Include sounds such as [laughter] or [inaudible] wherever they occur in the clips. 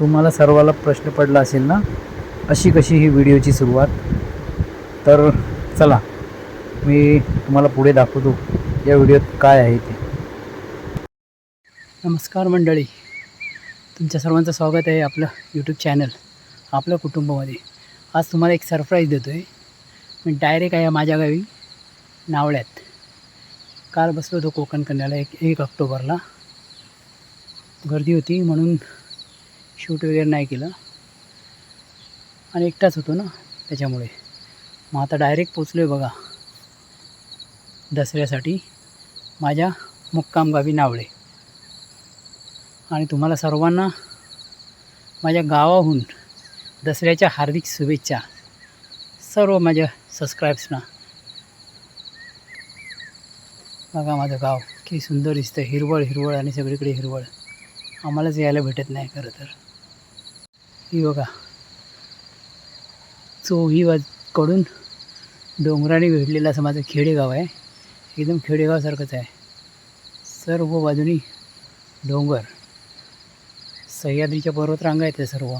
तुम्हाला सर्वाला प्रश्न पडला असेल ना अशी कशी ही व्हिडिओची सुरुवात? तर चला मी तुम्हाला पुढे दाखवतो या व्हिडिओत काय आहे ते. नमस्कार मंडळी. तुमच्या सर्वांचं स्वागत आहे आपलं यूट्यूब चॅनल आपल्या कुटुंबामध्ये. आज तुम्हाला एक सरप्राईज देतो आहे मी डायरेक्ट आहे माझ्या गावी नावळ्यात. काल बसलो होतो कोकण कन्याला एक एक ऑक्टोबरला. गर्दी होती म्हणून शूट वगैरे नाही केलं. आणि एकटाच होतो ना त्याच्यामुळे. मग आता डायरेक्ट पोचलो आहे बघा. दसऱ्यासाठी. माझ्या मुक्काम गावी नावळे. आणि तुम्हाला सर्वांना माझ्या गावाहून दसऱ्याच्या हार्दिक शुभेच्छा. सर्व माझ्या सबस्क्राईब्सना बघा माझं गाव किती सुंदर दिसतं हिरवळ हिरवळ आणि सगळीकडे हिरवळ. आम्हालाच यायला भेटत नाही खरं तर. ही बघा. चोही कडून डोंगराने भेटलेला असं माझं खेडेगाव आहे. एकदम खेडेगावसारखंच आहे. सर्व बाजूनी डोंगर. सह्याद्रीच्या पर्वतरांगा आहेत त्या सर्व.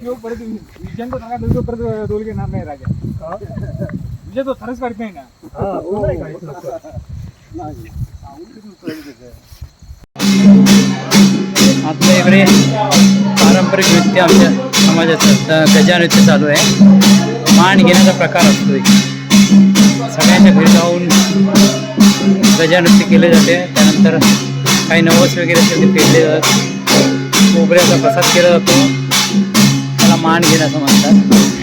तो परत विजय तो सगळा तो परत रोल घेणार नाही राजा विजय तो खरंच काढत नाही ना आपल्या इकडे पारंपरिक नृत्य आमच्या समाजाचं गजा गजानृत्य चालू आहे मान घेण्याचा प्रकार असतो सगळ्यांच्या घरी जाऊन गजानृत्य केले जाते त्यानंतर काही नवस वगैरे असेल ते पेरले जातात खोबऱ्याचा प्रसाद केला जातो त्याला मान घेण्याचं म्हणतात.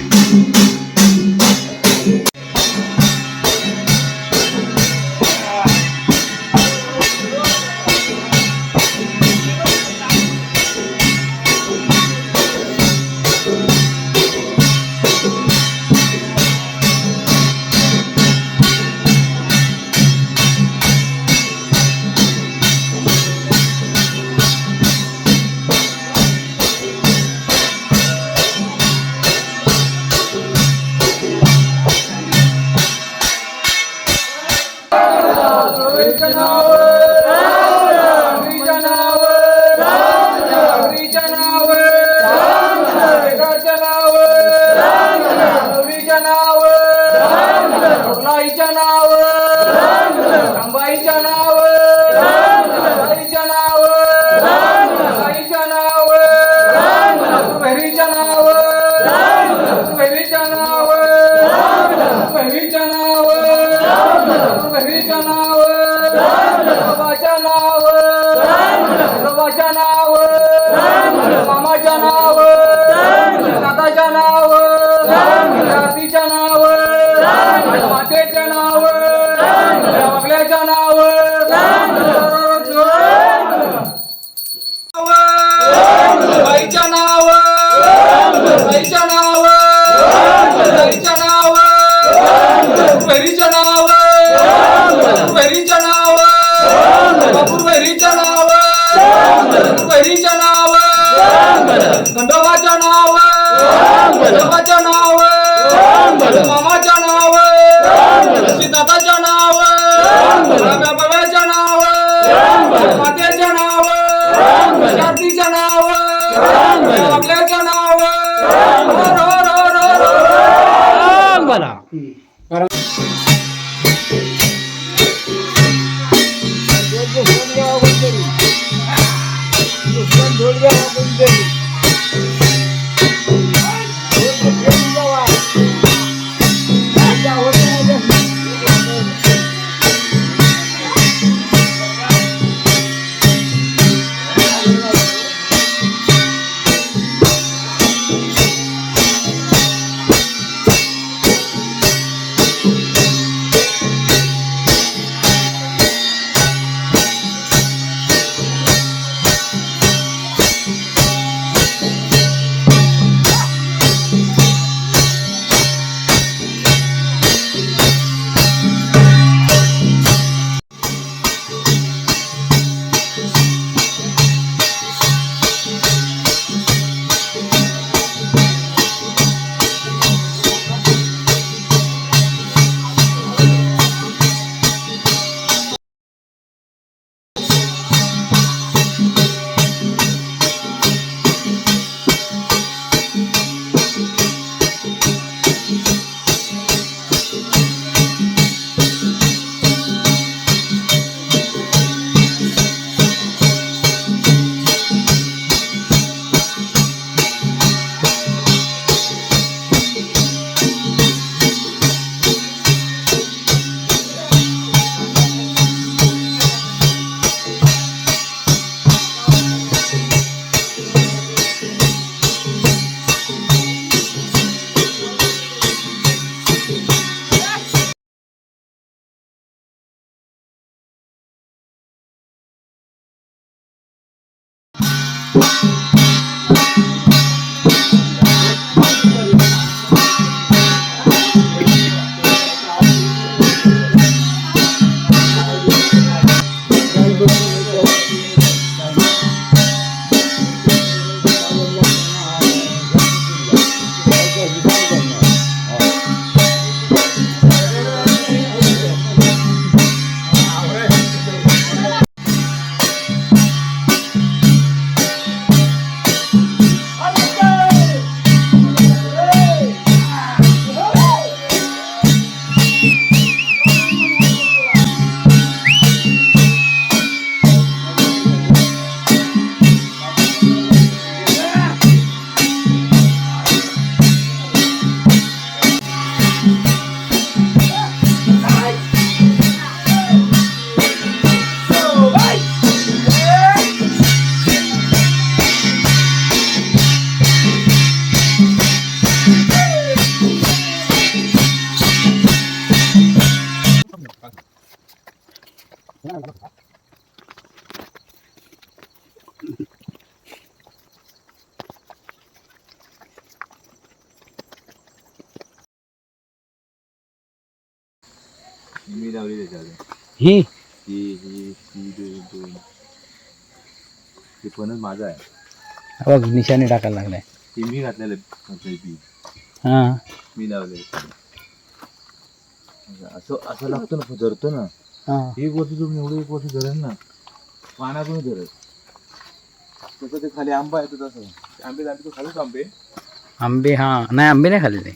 बाबाच्या नाव मामाच्या नाव दादाच्या नाव जातीच्या नाव मातेच्या नाव आपल्याच्या नाव बाईच्या नाव बाईच्या नाव बाईच्या नाव बहिणीच्या नाव बहिणीच्या नाव बापूर बहिणीच्या नाव बहिणीच्या नाव खंडोबाच्या नाव खंडोबाच्या नाव मी लावली त्याच्यात ही? ही ही ही दोन दोन. ते पणच माझा आहे. बघ निशाने टाकायला लागलाय. ते मी घातलेलं आहे बी हां. मी लावले असं असं लागतं ना धरतो ना. हां. एक वर्ष तुम्ही एवढं एक वर्ष धरेल ना पाण्यातून धरत. तसं ते खाली आंबा येतो तसं. आंबे झाले तो खालीच आंबे. आंबे हां. नाही आंबे नाही खाल्लेले.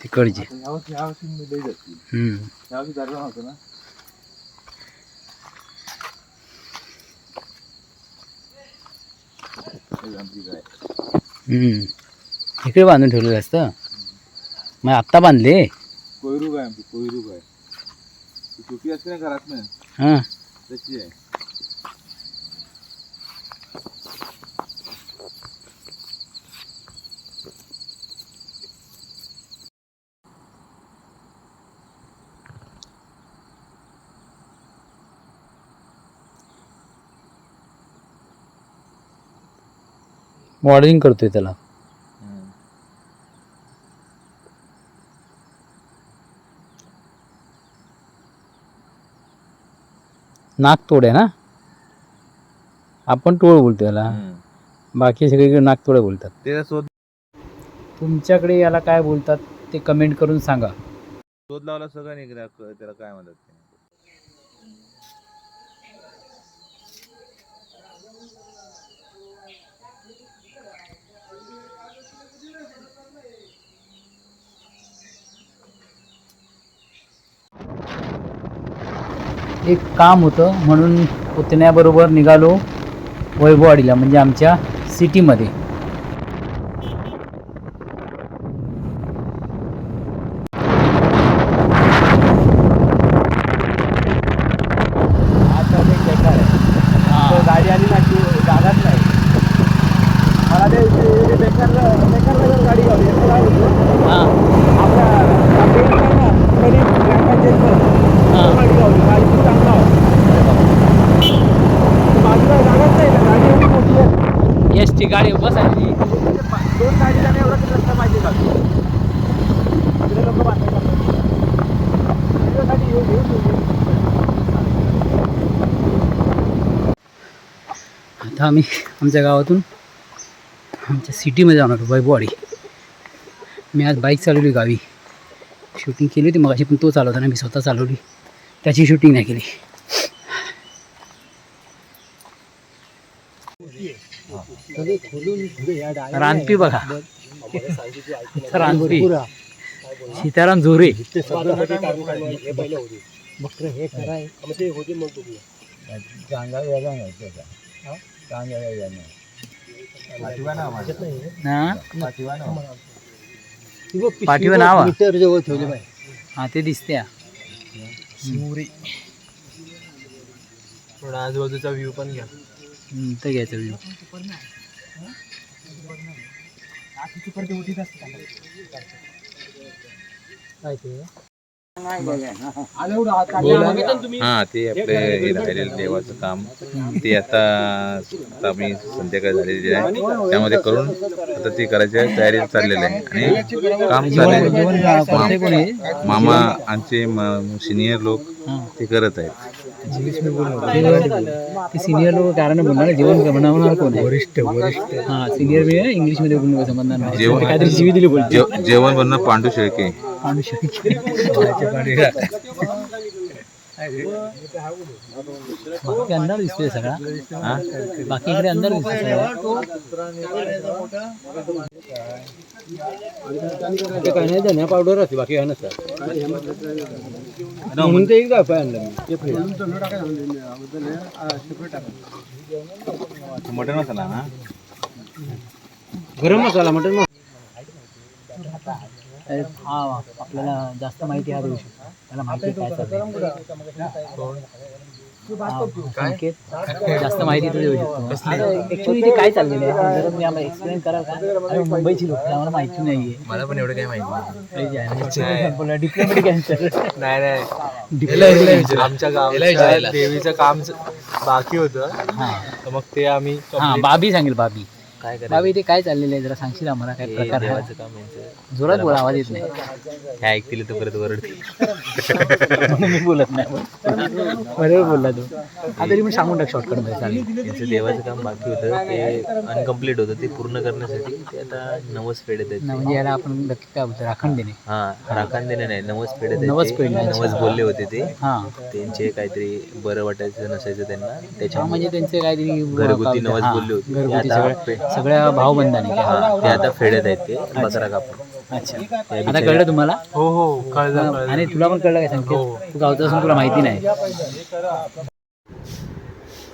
तिकडचे आता यावर्षी यावर्षी मी लई जाते हम्म. यावर्षी धरला नव्हतं ना हे आमची गाय हम्म. इकडे बांधून ठेवलेलं असतं मग आत्ता बांधले कोयरू गाय आमची कोयरू गाय ती छोटी असते ना घरात ना हां तशी आहे मॉडेलिंग करतोय त्याला. नागतोड्या ना? आपण टोळ बोलतो याला. बाकी सगळीकडे नागतोड्या बोलतात. त्याचा शोध तुमच्याकडे याला काय बोलतात ते कमेंट करून सांगा. शोध लावला सगळं क- त्याला काय म्हणतात ते एक काम होतं म्हणून पुतण्याबरोबर निघालो वैभववाडीला म्हणजे आमच्या सिटीमध्ये गाडी आली ना की जागाच नाही मला ते ते बेकार बेकार गाडी गावली याचं काय होतं हां आपल्या आपल्या इकडे आहे ना कधी ग्रामपंचायत हां गाडी गावली गाडी खूप चांगला बाजूला जागाच नाही ना गाडी एवढी मोठी आहे एस टी गाडी बसायची दोन गाडी जाणे एवढा तरी रस्ता पाहिजे का तिकडे लोक बांधतात त्याच्यासाठी येऊ येऊ येऊ आता आम्ही आमच्या गावातून आमच्या सिटीमध्ये जाणार आहोत, वैभववाडी. मी आज बाईक चालवली गावी. शूटिंग केली होती मगाशी पण तो चालवताना मी स्वतः चालवली. त्याची शूटिंग नाही केली. रानपी बघा. रानपी. सीताराम माझ्या हा? पाठीवर नाव आहे. मीटर जवळ ठेवले पाहिजे हा ते दिसते. हा. थोडा आजूबाजूचा व्ह्यू पण घ्या. हम्म, इथं घ्यायचं व्ह्यू काय ते? हा ते आपले हे राहिलेलं देवाचं काम. ते आता आता आम्ही संध्याकाळ झालेली आहे. त्यामध्ये करून आता ते करायच्या तयारी चाललेली आहे. आणि काम जेवण चालू करते कोणी? आहे मामा आमचे सिनियर लोक ते करत आहेत. सिनियर लोक कारण बोलणार ना, जेवण बनवणार कोण आहे? वरिष्ठ वरिष्ठ. हा सिनियर आहे इंग्लिशमध्ये बोलून नाही. जेवण- काहीतरी जीवी दिली जेवण बनणं पांडू शेळके पांडू शेळके. बाकी अंधार दिसतोय सगळा. हा? बाकी इकडे अंधार दिसतोय सगळा. काय नाही धन्या पावडर असते बाकी काय नसतं म्हणून ते एकदा पाय आणलं मी मटन मसाला ना गरम मसाला मटन हा आपल्याला जास्त माहिती हा देऊ शकतो त्याला माहिती आहे काय हा, संकेत. जास्त माहिती तर देऊ शकतो ऍक्च्युली ते काय चाललेलं आहे? जरा तुम्ही आम्हाला एक्सप्लेन कराल का? मुंबईची लोक आहे, आम्हाला माहिती नाहीये. मला पण एवढं काही माहिती नाही. डिप्लोमॅटिक कॅन्सर नाही. नाही आमच्या गावात देवीचं काम बाकी होतं. हा. तर मग ते आम्ही हा बाबी सांगेल बाबी. काय बाबी ते काय चाललेलं आहे? जरा सांगशील आम्हाला काय प्रकार आहे? काम यांचं. जोरात बोला आवाज येत नाही. हे ऐकतील तर परत म्हणून [laughs] मी बोलत नाही. बरोबर बोलला तू. हा तरी पण सांगून टाक शॉर्टकटमध्ये चालेल. त्यांचं देवाचं काम बाकी होतं. ते अनकम्प्लीट होतं. ते पूर्ण करण्यासाठी ते आता नवस फेडत आहेत ना, म्हणजे याला आपण नक्की काय बोलतो? राखण देणे हा राखण देणे नाही नवस फेडत आहेत नवस ते. अच्छा. नवस बोलले होते ते. हा. त्यांचे काहीतरी बरं वाटायचं नसायचं त्यांना. हा त्याच्या म्हणजे त्यांचे काहीतरी घरगुती नवस बोलले होते. घरगुती आता पे- सगळ्या भावबंधाने हा, ते आता फेडत आहेत ते बकरा कापून अच्छा. आता कळलं तुम्हाला? हो हो कळलं आणि तुला पण कळलं काय सांगते तू गावचा असून तुला माहिती नाही.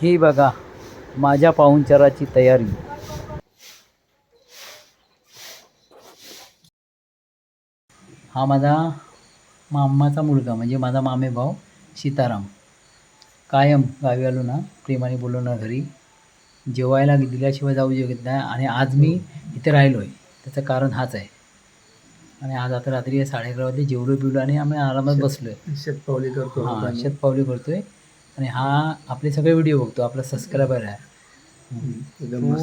ही बघा माझ्या पाहुणचाराची तयारी. हा माझा मामाचा मुलगा म्हणजे माझा मामे भाऊ सीताराम. कायम गावी आलो ना प्रेमाने बोललो ना घरी. जेवायला दिल्याशिवाय जाऊ शकत नाही आणि आज मी इथे राहिलो आहे त्याचं कारण हाच आहे. आणि आज आता रात्री साडे अकरा वाजले जेवलो बिवलो आणि आम्ही आरामात बसलो आहे शेतपावली करतो हां शेतपावली करतोय. आणि हा आपले सगळे व्हिडिओ बघतो आपला सबस्क्रायबर आहे. एकदम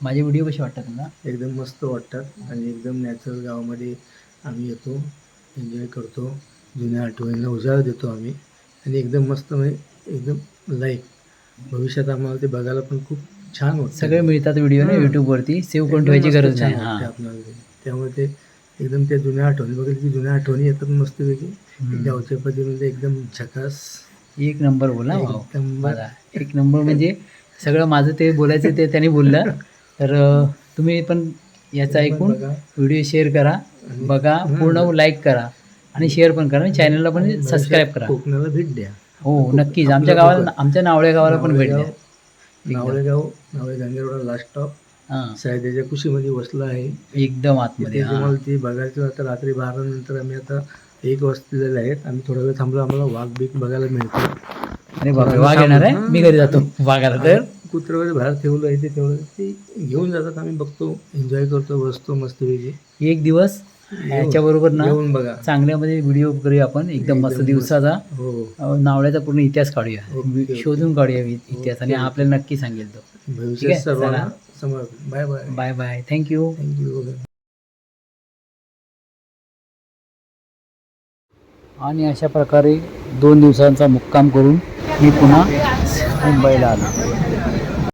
माझे व्हिडिओ कसे वाटतात तुला एकदम मस्त वाटतात आणि एकदम नॅचरल गावामध्ये आम्ही येतो एन्जॉय करतो. जुन्या आठवणींना उजाळा देतो आम्ही. आणि एकदम मस्त म्हणजे एकदम लाईक भविष्यात आम्हाला ते बघायला पण खूप छान वाटतं सगळे मिळतात व्हिडिओ ना यूट्यूबवरती सेव्ह करून ठेवायची गरज नाही. आपल्याला. त्यामुळे ते एकदम त्या जुन्या आठवणी बघितलं की जुन्या आठवणी येतात मस्तपैकी. गावच्या पद्धतीमध्ये एकदम झकास. एक नंबर बोला नंबर. एक नंबर म्हणजे सगळं माझं ते बोलायचं ते त्यांनी बोललं. [laughs] तर तुम्ही पण याचं ऐकून. व्हिडिओ शेअर करा बघा पूर्ण लाईक करा आणि शेअर पण करा आणि चॅनलला पण सबस्क्राईब करा. कोकणाला भेट द्या. हो नक्कीच. आमच्या गावाला आमच्या नावळ्या गावाला पण भेट द्या नावळेगाव नावळे गंगेरोडा लास्ट स्टॉप सायद्याच्या कुशीमध्ये बसला आहे. एकदम आतमध्ये. तुम्हाला ती बघायचं आता रात्री बारा नंतर आम्ही आता एक वाजलेले आहेत. आम्ही थोडा वेळ थांबलो आम्हाला वाघ बीक बघायला मिळतो. अरे वाघ येणार आहे? मी घरी जातो वाघाला तर. कुत्र वगैरे बाहेर ठेवलं आहे ते तेवढं. ते घेऊन जातात आम्ही बघतो एन्जॉय करतो बसतो मस्तपैकी. एक दिवस याच्याबरोबर ना येऊन बघा. चांगल्यामध्ये व्हिडिओ करूया आपण. एकदम मस्त दिवसाचा. हो. अं, नावळ्याचा पूर्ण इतिहास काढूया. ओके. शोधून काढूया इतिहास आणि हा. आपल्याला नक्की सांगेल तो. ठीक आहे, bye bye bye bye thank you thank you आणि अशा प्रकारे दोन दिवसांचा मुक्काम करून मी पुन्हा मुंबईला आलो.